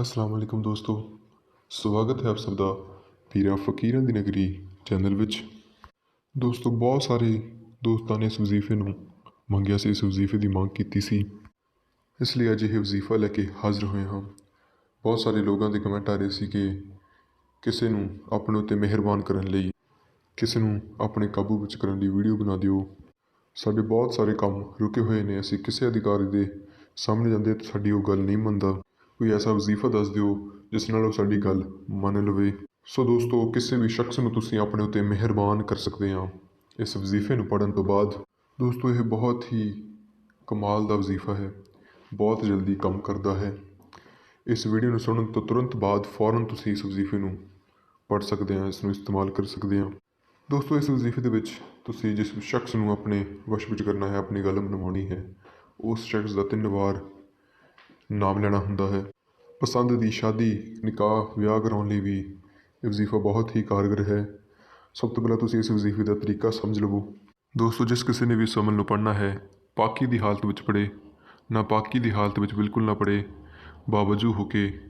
ਅਸਲਾਮ ਵਾਲੇਕੁਮ ਦੋਸਤੋ, ਸਵਾਗਤ ਹੈ ਆਪ ਸਭ ਦਾ ਪੀਰਾਂ ਫਕੀਰਾਂ ਦੀ ਨਗਰੀ ਚੈਨਲ ਵਿੱਚ। ਦੋਸਤੋ, ਬਹੁਤ ਸਾਰੇ ਦੋਸਤਾਂ ਨੇ ਇਸ ਵਜ਼ੀਫੇ ਨੂੰ ਮੰਗਿਆ ਸੀ, ਇਸ ਵਜ਼ੀਫੇ ਦੀ ਮੰਗ ਕੀਤੀ ਸੀ। ਇਸ ਲਈ ਅੱਜ ਇਹ ਵਜ਼ੀਫਾ ਲੈ ਕੇ ਹਾਜ਼ਰ ਹੋਏ ਹਾਂ। ਬਹੁਤ ਸਾਰੇ ਲੋਕਾਂ ਦੇ ਕਮੈਂਟ ਆ ਰਹੇ ਸੀ ਕਿ ਕਿਸੇ ਨੂੰ ਆਪਣੇ ਉੱਤੇ ਮਿਹਰਬਾਨ ਕਰਨ ਲਈ, ਕਿਸੇ ਨੂੰ ਆਪਣੇ ਕਾਬੂ ਵਿੱਚ ਕਰਨ ਲਈ ਵੀਡੀਓ ਬਣਾ ਦਿਓ। ਸਾਡੇ ਬਹੁਤ ਸਾਰੇ ਕੰਮ ਰੁਕੇ ਹੋਏ ਨੇ, ਅਸੀਂ ਕਿਸੇ ਅਧਿਕਾਰੀ ਦੇ ਸਾਹਮਣੇ ਜਾਂਦੇ ਤਾਂ ਸਾਡੀ ਉਹ ਗੱਲ ਨਹੀਂ ਮੰਨਦਾ। ਕੋਈ ਐਸਾ ਵਜ਼ੀਫਾ ਦੱਸ ਦਿਓ ਜਿਸ ਨਾਲ ਉਹ ਸਾਡੀ ਗੱਲ ਮੰਨ ਲਵੇ। ਸੋ ਦੋਸਤੋ, ਕਿਸੇ ਵੀ ਸ਼ਖਸ ਨੂੰ ਤੁਸੀਂ ਆਪਣੇ ਉੱਤੇ ਮਿਹਰਬਾਨ ਕਰ ਸਕਦੇ ਆ ਇਸ ਵਜ਼ੀਫੇ ਨੂੰ ਪੜਨ ਤੋਂ ਬਾਅਦ। ਦੋਸਤੋ, ਇਹ ਬਹੁਤ ਹੀ ਕਮਾਲ ਦਾ ਵਜ਼ੀਫਾ ਹੈ, ਬਹੁਤ ਜਲਦੀ ਕੰਮ ਕਰਦਾ ਹੈ। ਇਸ ਵੀਡੀਓ ਨੂੰ ਸੁਣਨ ਤੋਂ ਤੁਰੰਤ ਬਾਅਦ ਫੌਰਨ ਤੁਸੀਂ ਇਸ ਵਜ਼ੀਫੇ ਨੂੰ ਪੜ ਸਕਦੇ ਆ ਇਸ ਨੂੰ ਇਸਤੇਮਾਲ ਕਰ ਸਕਦੇ ਆ ਦੋਸਤੋ, ਇਸ ਵਜ਼ੀਫੇ ਦੇ ਵਿੱਚ ਤੁਸੀਂ ਜਿਸ ਸ਼ਖਸ ਨੂੰ ਆਪਣੇ ਵਸ਼ ਵਿੱਚ ਕਰਨਾ ਹੈ, ਆਪਣੀ ਗੱਲ ਮਨਵਾਉਣੀ ਹੈ, ਉਸ ਸ਼ਖਸ ਦਾ ਤਿੰਨ ਵਾਰ ਨਾਮ ਲੈਣਾ ਹੁੰਦਾ ਹੈ। ਪਸੰਦ ਦੀ ਸ਼ਾਦੀ, ਨਿਕਾਹ, ਵਿਆਹ ਕਰਾਉਣ ਲਈ ਵੀ ਇਹ ਵਜ਼ੀਫਾ ਬਹੁਤ ਹੀ ਕਾਰਗਰ ਹੈ। ਸਭ ਤੋਂ ਪਹਿਲਾਂ ਤੁਸੀਂ ਇਸ ਵਜ਼ੀਫੇ ਦਾ ਤਰੀਕਾ ਸਮਝ ਲਵੋ। ਦੋਸਤੋ, ਜਿਸ ਕਿਸੇ ਨੇ ਵੀ ਇਸ ਅਮਲ ਨੂੰ ਪੜ੍ਹਨਾ ਹੈ, ਪਾਕੀ ਦੀ ਹਾਲਤ ਵਿੱਚ ਪੜ੍ਹੇ, ਨਾ ਪਾਕੀ ਦੀ ਹਾਲਤ ਵਿੱਚ ਬਿਲਕੁਲ ਨਾ ਪੜ੍ਹੇ ਬਾਵਜੂ ਹੋ ਕੇ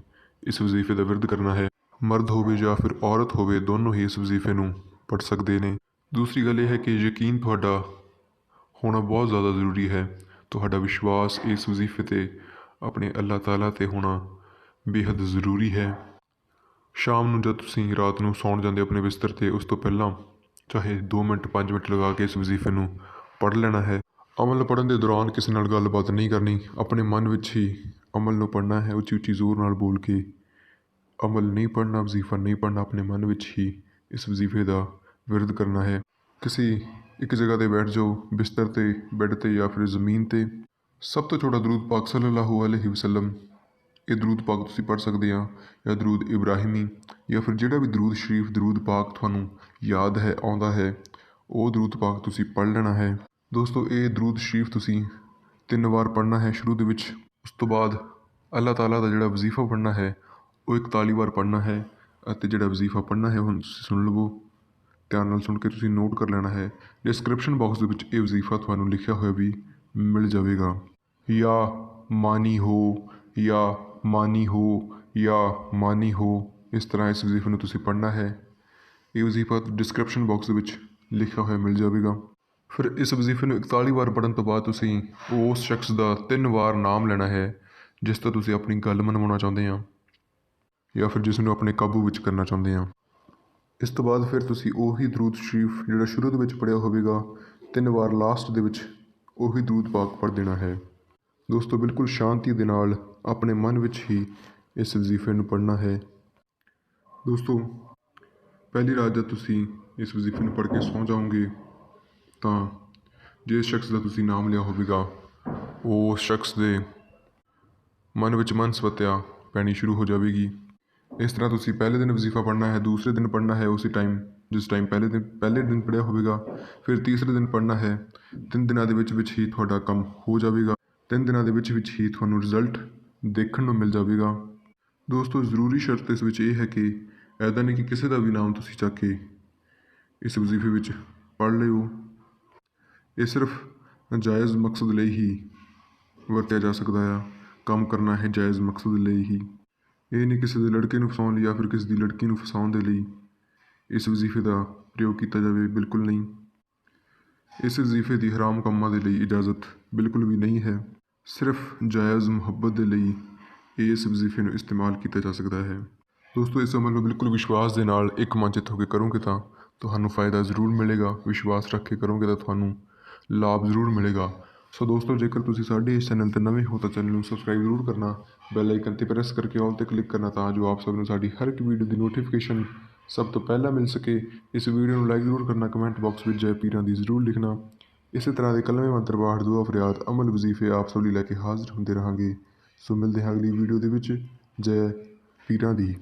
ਇਸ ਵਜ਼ੀਫੇ ਦਾ ਵਿਰਧ ਕਰਨਾ ਹੈ। ਮਰਦ ਹੋਵੇ ਜਾਂ ਫਿਰ ਔਰਤ ਹੋਵੇ, ਦੋਨੋਂ ਹੀ ਇਸ ਵਜ਼ੀਫੇ ਨੂੰ ਪੜ੍ਹ ਸਕਦੇ ਨੇ। ਦੂਸਰੀ ਗੱਲ ਇਹ ਹੈ ਕਿ ਯਕੀਨ ਤੁਹਾਡਾ ਹੋਣਾ ਬਹੁਤ ਜ਼ਿਆਦਾ ਜ਼ਰੂਰੀ ਹੈ। ਤੁਹਾਡਾ ਵਿਸ਼ਵਾਸ ਇਸ ਵਜ਼ੀਫੇ ਤੇ ਆਪਣੇ ਅੱਲਾਹ ਤਾਲਾ ਤੇ ਹੋਣਾ ਬੇਹੱਦ ਜ਼ਰੂਰੀ ਹੈ। ਸ਼ਾਮ ਨੂੰ ਜਦ ਤੁਸੀਂ ਰਾਤ ਨੂੰ ਸੌਣ ਜਾਂਦੇ ਆਪਣੇ ਬਿਸਤਰ ਤੇ, ਉਸ ਤੋਂ ਪਹਿਲਾਂ ਚਾਹੇ 2 ਮਿੰਟ 5 ਮਿੰਟ ਲਗਾ ਕੇ ਇਸ ਵਜ਼ੀਫੇ ਨੂੰ ਪੜ੍ਹ ਲੈਣਾ ਹੈ। ਅਮਲ ਪੜ੍ਹਨ ਦੇ ਦੌਰਾਨ ਕਿਸੇ ਨਾਲ ਗੱਲਬਾਤ ਨਹੀਂ ਕਰਨੀ। ਆਪਣੇ ਮਨ ਵਿੱਚ ਹੀ ਅਮਲ ਨੂੰ ਪੜ੍ਹਨਾ ਹੈ। ਉੱਚੀ ਉੱਚੀ ਜ਼ੋਰ ਨਾਲ ਬੋਲ ਕੇ ਅਮਲ ਨਹੀਂ ਪੜ੍ਹਨਾ, ਵਜ਼ੀਫਾ ਨਹੀਂ ਪੜ੍ਹਨਾ, ਆਪਣੇ ਮਨ ਵਿੱਚ ਹੀ ਇਸ ਵਜ਼ੀਫੇ ਦਾ ਵਿਰਧ ਕਰਨਾ ਹੈ। ਕਿਸੇ ਇੱਕ ਜਗ੍ਹਾ ਤੇ ਬੈਠ ਜਾਓ, ਬਿਸਤਰ ਤੇ, ਬੈੱਡ ਤੇ ਜਾਂ ਫਿਰ ਜ਼ਮੀਨ ਤੇ। ਸਭ ਤੋਂ ਛੋਟਾ ਦਰੂਦ ਪਾਕ ਸੱਲੱਲਾਹੁ ਅਲੈਹਿ ਵਸੱਲਮ। ਇਹ ਦਰੂਦ ਪਾਕ ਤੁਸੀਂ ਪੜ੍ਹ ਸਕਦੇ ਆ ਜਾਂ ਦਰੂਦ ਇਬਰਾਹਿਮੀ, ਜਾਂ ਫਿਰ ਜਿਹੜਾ ਵੀ ਦਰੂਦ ਸ਼ਰੀਫ, ਦਰੂਦ ਪਾਕ ਤੁਹਾਨੂੰ ਯਾਦ ਹੈ, ਆਉਂਦਾ ਹੈ, ਉਹ ਦਰੂਦ ਪਾਕ ਤੁਸੀਂ ਪੜ੍ਹ ਲੈਣਾ ਹੈ। ਦੋਸਤੋ, ਇਹ ਦਰੂਦ ਸ਼ਰੀਫ ਤੁਸੀਂ ਤਿੰਨ ਵਾਰ ਪੜ੍ਹਨਾ ਹੈ ਸ਼ੁਰੂ ਦੇ ਵਿੱਚ, ਉਸ ਤੋਂ ਬਾਅਦ ਅੱਲਾਹ ਤਾਲਾ ਦਾ ਜਿਹੜਾ ਵਜ਼ੀਫਾ ਪੜ੍ਹਨਾ ਹੈ, ਉਹ 41 ਵਾਰ ਪੜ੍ਹਨਾ ਹੈ ਅਤੇ ਜਿਹੜਾ ਵਜ਼ੀਫਾ ਪੜ੍ਹਨਾ ਹੈ ਹੁਣ ਤੁਸੀਂ ਸੁਣ ਲਵੋ। ਧਿਆਨ ਨਾਲ ਸੁਣ ਕੇ ਤੁਸੀਂ ਨੋਟ ਕਰ ਲੈਣਾ ਹੈ। ਡਿਸਕ੍ਰਿਪਸ਼ਨ ਬਾਕਸ ਦੇ ਵਿੱਚ ਇਹ ਵਜ਼ੀਫਾ ਤੁਹਾਨੂੰ ਲਿਖਿਆ ਹੋਇਆ ਵੀ ਮਿਲ ਜਾਵੇਗਾ। ਯਾ ਮਾਨੀ ਹੋ ਯਾ ਮਾਨੀ ਹੋ ਯਾ ਮਾਨੀ ਹੋ, ਇਸ ਤਰ੍ਹਾਂ ਇਸ ਵਜ਼ੀਫੇ ਨੂੰ ਤੁਸੀਂ ਪੜ੍ਹਨਾ ਹੈ। ਇਹ ਵਜ਼ੀਫਾ ਡਿਸਕ੍ਰਿਪਸ਼ਨ ਬਾਕਸ ਦੇ ਵਿੱਚ ਲਿਖਿਆ ਹੋਇਆ ਮਿਲ ਜਾਵੇਗਾ। ਫਿਰ ਇਸ ਵਜ਼ੀਫੇ ਨੂੰ 41 ਵਾਰ ਪੜ੍ਹਨ ਤੋਂ ਬਾਅਦ ਤੁਸੀਂ ਉਸ ਸ਼ਖਸ ਦਾ ਤਿੰਨ ਵਾਰ ਨਾਮ ਲੈਣਾ ਹੈ, ਜਿਸ ਤੋਂ ਤੁਸੀਂ ਆਪਣੀ ਗੱਲ ਮਨਵਾਉਣਾ ਚਾਹੁੰਦੇ ਆ ਜਾਂ ਫਿਰ ਜਿਸ ਨੂੰ ਆਪਣੇ ਕਾਬੂ ਵਿੱਚ ਕਰਨਾ ਚਾਹੁੰਦੇ ਆ ਇਸ ਤੋਂ ਬਾਅਦ ਫਿਰ ਤੁਸੀਂ ਉਹੀ ਦਰੂਦ ਸ਼ਰੀਫ ਜਿਹੜਾ ਸ਼ੁਰੂ ਦੇ ਵਿੱਚ ਪੜਿਆ ਹੋਵੇਗਾ, ਤਿੰਨ ਵਾਰ ਲਾਸਟ ਦੇ ਵਿੱਚ ਉਹੀ ਦਰੂਦ ਪਾਕ ਪੜ੍ਹ ਦੇਣਾ ਹੈ। ਦੋਸਤੋ, ਬਿਲਕੁਲ ਸ਼ਾਂਤੀ ਦੇ ਨਾਲ ਆਪਣੇ ਮਨ ਵਿੱਚ ਹੀ ਇਸ ਵਜ਼ੀਫੇ ਨੂੰ ਪੜ੍ਹਨਾ ਹੈ। ਦੋਸਤੋ, ਪਹਿਲੀ ਰਾਤ ਜਦ ਤੁਸੀਂ ਇਸ ਵਜ਼ੀਫੇ ਨੂੰ ਪੜ੍ਹ ਕੇ ਸੌਂ ਜਾਓਗੇ, ਤਾਂ ਜਿਸ ਸ਼ਖਸ ਦਾ ਤੁਸੀਂ ਨਾਮ ਲਿਆ ਹੋਵੇਗਾ, ਉਹ ਸ਼ਖਸ ਦੇ ਮਨ ਵਿੱਚ ਮਨਸਵਤਿਆ ਪੈਣੀ ਸ਼ੁਰੂ ਹੋ ਜਾਵੇਗੀ। ਇਸ ਤਰ੍ਹਾਂ ਤੁਸੀਂ ਪਹਿਲੇ ਦਿਨ ਵਜ਼ੀਫਾ ਪੜ੍ਹਨਾ ਹੈ, ਦੂਸਰੇ ਦਿਨ ਪੜ੍ਹਨਾ ਹੈ, ਉਸੇ ਟਾਈਮ ਜਿਸ ਟਾਈਮ ਪਹਿਲੇ ਦਿਨ ਪਹਿਲੇ ਦਿਨ ਪੜ੍ਹਿਆ ਹੋਵੇਗਾ, ਫਿਰ ਤੀਸਰੇ ਦਿਨ ਪੜ੍ਹਨਾ ਹੈ, ਤਿੰਨ ਦਿਨਾਂ ਦੇ ਵਿੱਚ ਵਿੱਚ ਹੀ ਤੁਹਾਡਾ ਕੰਮ ਹੋ ਜਾਵੇਗਾ। ਤਿੰਨ ਦਿਨਾਂ ਦੇ ਵਿੱਚ ਵਿੱਚ ਹੀ ਤੁਹਾਨੂੰ ਰਿਜ਼ਲਟ ਦੇਖਣ ਨੂੰ ਮਿਲ ਜਾਵੇਗਾ। ਦੋਸਤੋ, ਜ਼ਰੂਰੀ ਸ਼ਰਤ ਇਸ ਵਿੱਚ ਇਹ ਹੈ ਕਿ ਐਦਾਂ ਨਹੀਂ ਕਿ ਕਿਸੇ ਦਾ ਵੀ ਨਾਮ ਤੁਸੀਂ ਚੱਕ ਕੇ ਇਸ ਵਜ਼ੀਫੇ ਵਿੱਚ ਪੜ੍ਹ ਲਿਓ। ਇਹ ਸਿਰਫ ਜਾਇਜ਼ ਮਕਸਦ ਲਈ ਹੀ ਵਰਤਿਆ ਜਾ ਸਕਦਾ ਆ। ਕੰਮ ਕਰਨਾ ਹੈ ਜਾਇਜ਼ ਮਕਸਦ ਲਈ ਹੀ। ਇਹ ਨਹੀਂ ਕਿਸੇ ਦੇ ਲੜਕੇ ਨੂੰ ਫਸਾਉਣ ਲਈ ਜਾਂ ਫਿਰ ਕਿਸੇ ਦੀ ਲੜਕੀ ਨੂੰ ਫਸਾਉਣ ਦੇ ਲਈ। ਇਸ ਵਜ਼ੀਫੇ ਦਾ ਪ੍ਰਯੋਗ ਕੀਤਾ ਜਾਵੇ, ਬਿਲਕੁਲ ਨਹੀਂ। ਇਸ ਵਜ਼ੀਫੇ ਦੀ ਹਰਾਮ ਕੰਮਾਂ ਦੇ ਲਈ ਇਜਾਜ਼ਤ ਬਿਲਕੁਲ ਵੀ ਨਹੀਂ ਹੈ। ਸਿਰਫ ਜਾਇਜ਼ ਮੁਹੱਬਤ ਦੇ ਲਈ ਇਸ ਵਜ਼ੀਫੇ ਨੂੰ ਇਸਤੇਮਾਲ ਕੀਤਾ ਜਾ ਸਕਦਾ ਹੈ। ਦੋਸਤੋ, ਇਸ ਅਮਲ ਨੂੰ ਬਿਲਕੁਲ ਵਿਸ਼ਵਾਸ ਦੇ ਨਾਲ ਇੱਕ ਮੰਚਿਤ ਹੋ ਕੇ ਕਰੋਗੇ ਤਾਂ ਤੁਹਾਨੂੰ ਫਾਇਦਾ ਜ਼ਰੂਰ ਮਿਲੇਗਾ। ਵਿਸ਼ਵਾਸ ਰੱਖ ਕੇ ਕਰੋਗੇ ਤਾਂ ਤੁਹਾਨੂੰ ਲਾਭ ਜ਼ਰੂਰ ਮਿਲੇਗਾ। ਸੋ ਦੋਸਤੋ, ਜੇਕਰ ਤੁਸੀਂ ਸਾਡੇ ਇਸ ਚੈਨਲ ਤੇ ਨਵੇਂ ਹੋ ਤਾਂ ਚੈਨਲ ਨੂੰ ਸਬਸਕ੍ਰਾਈਬ ਜ਼ਰੂਰ ਕਰਨਾ। ਬੈਲ ਆਈਕਨ ਤੇ ਪ੍ਰੈਸ ਕਰਕੇ ਆਲ ਤੇ ਕਲਿੱਕ ਕਰਨਾ ਤਾਂ ਜੋ ਆਪ ਸਭ ਨੂੰ ਸਾਡੀ ਹਰ ਇੱਕ ਵੀਡੀਓ ਦੀ ਨੋਟੀਫਿਕੇਸ਼ਨ ਸਭ ਤੋਂ ਪਹਿਲਾਂ ਮਿਲ ਸਕੇ ਇਸ ਵੀਡੀਓ ਨੂੰ ਲਾਈਕ ਜ਼ਰੂਰ ਕਰਨਾ ਕਮੈਂਟ ਬਾਕਸ ਵਿੱਚ ਜੈ ਪੀਰਾਂ ਦੀ ਜ਼ਰੂਰ ਲਿਖਣਾ। ਇਸੇ ਤਰ੍ਹਾਂ ਦੇ ਕਲਮੇ ਮੰਤਰ ਬਾਹਰ ਦੁਆ ਫਰਿਆਦ ਅਮਲ ਵਜ਼ੀਫੇ ਆਪ ਸਭ ਲਈ ਲੈ ਕੇ ਹਾਜ਼ਰ ਹੁੰਦੇ ਰਹਾਂਗੇ। ਸੋ ਮਿਲਦੇ ਹਾਂ ਅਗਲੀ ਵੀਡੀਓ ਦੇ ਵਿੱਚ। ਜੈ ਪੀਰਾਂ ਦੀ।